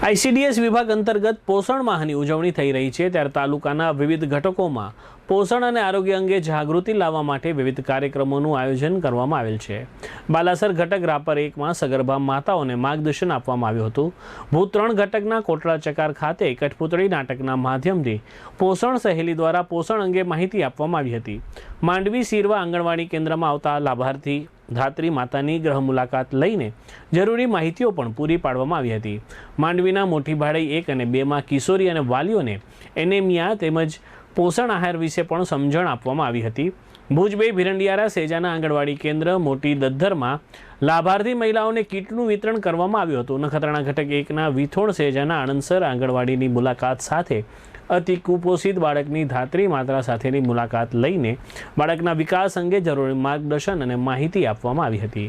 ICDS વિભાગ અંતર્ગત પોષણ માહની ઉજવણી થઈ રહી છે ત્યારે તાલુકાના વિવિધ ઘટકોમાં પોષણ અને આરોગ્ય અંગે જાગૃતિ લાવવા માટે વિવિધ કાર્યક્રમોનું આયોજન કરવામાં આવેલ છે. બાલાસર ઘટક રાપર એકમાં સગર્ભા માતાઓને માર્ગદર્શન આપવામાં આવ્યું હતું. ભૂત ત્રણ ઘટકના કોટડા ચકાર ખાતે કઠપુતળી નાટકના માધ્યમથી પોષણ સહેલી દ્વારા પોષણ અંગે માહિતી આપવામાં આવી હતી. માંડવી સીરવા આંગણવાડી કેન્દ્રમાં આવતા લાભાર્થી ધાત્રી માતાની ગ્રહ મુલાકાત લઈને જરૂરી માહિતીઓ પણ પૂરી પાડવામાં આવી હતી. માંડવીના મોટી ભાડાઈ એક અને બેમાં કિશોરી અને વાલીઓને એનેમિયા તેમજ પોષણ આહાર વિશે પણ સમજણ આપવામાં આવી હતી. ભુજ બે ભીરંડિયારા સેજાના આંગણવાડી કેન્દ્ર મોટી દદ્ધરમાં લાભાર્થી મહિલાઓને કીટનું વિતરણ કરવામાં આવ્યું હતું. નખત્રાણા ઘટક એકના વિથોણ સેજાના આણંદસર આંગણવાડીની મુલાકાત સાથે અતિ કુપોષિત બાળકની ધાત્રી માત્રા સાથેની મુલાકાત લઈને બાળકના વિકાસ અંગે જરૂરી માર્ગદર્શન અને માહિતી આપવામાં આવી હતી.